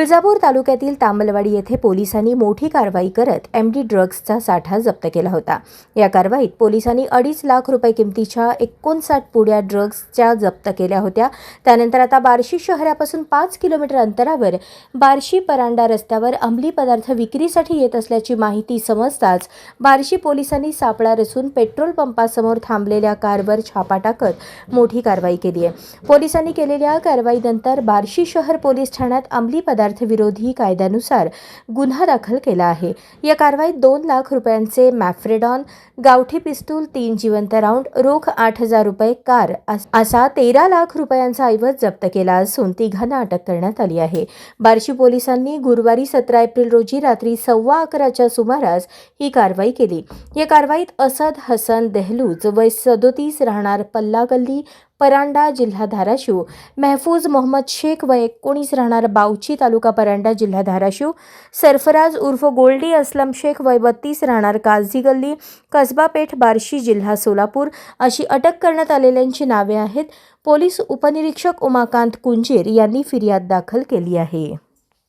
तुळजापूर तालुक्यातील तांबलवाडी येथे पोलिसांनी मोठी कारवाई करत एम डी ड्रग्जचा साठा जप्त केला होता. या कारवाईत पोलिसांनी अडीच लाख रुपये किमतीच्या एकोणसाठ पुड्या ड्रग्जच्या जप्त केल्या होत्या. त्यानंतर आता बार्शी शहरापासून पाच किलोमीटर अंतरावर बार्शी परांडा रस्त्यावर अंमली पदार्थ विक्रीसाठी येत असल्याची माहिती समजताच बार्शी पोलिसांनी सापळा रचून पेट्रोल पंपासमोर थांबलेल्या कारवर छापा टाकत मोठी कारवाई केली आहे. पोलिसांनी केलेल्या कारवाईनंतर बार्शी शहर पोलीस ठाण्यात अंमली पदार्थ पदार्थविरोधी कायद्यानुसार गुन्हा दाखल केला आहे. या कारवाईत दोन लाख रुपयांचे मॅफ्रेडॉन गावठी पिस्तूल तीन जिवंत राऊंड रोख आठ हजार रुपये कार असा तेरा लाख रुपयांचा ऐवज जप्त केला असून तिघांना अटक करण्यात आली आहे. बार्शी पोलिसांनी गुरुवारी सतरा एप्रिल रोजी रात्री सव्वा अकराच्या सुमारास ही कारवाई केली. या कारवाईत असद हसन देहलूज वय सदोतीस राहणार पल्ला गल्ली परांडा जिल्हा धाराशिव महफूज मोहम्मद शेख व एकोणीस राहणार बावची तालुका परांडा जिल्हा धाराशिव सरफराज उर्फ गोल्डी असलम शेख वय बत्तीस राहणार काझी गल्ली कसबा पेठ बार्शी जिल्हा सोलापूर. अशी अटक करण्यात आलेल्यांची नावे आहेत. पोलीस उपनिरीक्षक उमाकांत कुंजीर यांनी फिर्याद दाखल केली आहे.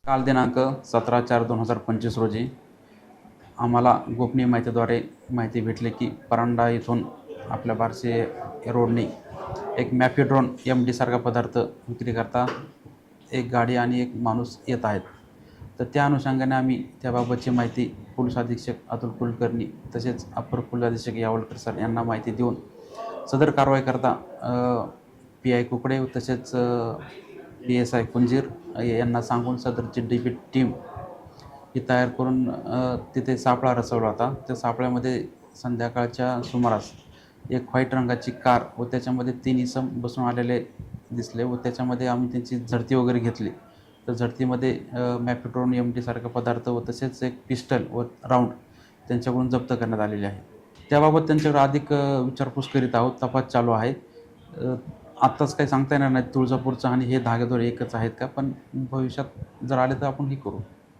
काल दिनांक सतरा चार दोन हजार पंचवीस रोजी आम्हाला गोपनीय माहितीद्वारे माहिती भेटली की परांडा इथून आपल्या बारसे रोडने एक मॅफिड्रॉन एम डीसारखा पदार्थ विक्री करता एक गाडी आणि एक माणूस येत आहेत. तर त्या अनुषंगाने आम्ही त्याबाबतची माहिती पोलीस अधीक्षक अतुल कुलकर्णी तसेच अपर पोलीस अधीक्षक यावलकर सर यांना माहिती देऊन सदर कारवाई करता पी आय कुकडे तसेच पी एस आय कुंजीर यांना सांगून सदरची डी बी टीम ही तयार करून तिथे सापळा रचवला होता. त्या सापळ्यामध्ये संध्याकाळच्या सुमारास एक व्हाईट रंगाची कार व त्याच्यामध्ये तीन इसम बसून आलेले दिसले व त्याच्यामध्ये आम्ही त्यांची झडती वगैरे घेतली. तर झडतीमध्ये मॅपिट्रोन एम टीसारखा पदार्थ व तसेच एक पिस्टल व राऊंड त्यांच्याकडून जप्त करण्यात आलेले आहे. त्याबाबत त्यांच्याकडे अधिक विचारपूस करीत आहोत. तपास चालू आहे. आत्ताच काही सांगता येणार नाही तुळजापूरचं आणि हे धागेदोरे एकच आहेत का? पण भविष्यात जर आले तर आपण हे करू.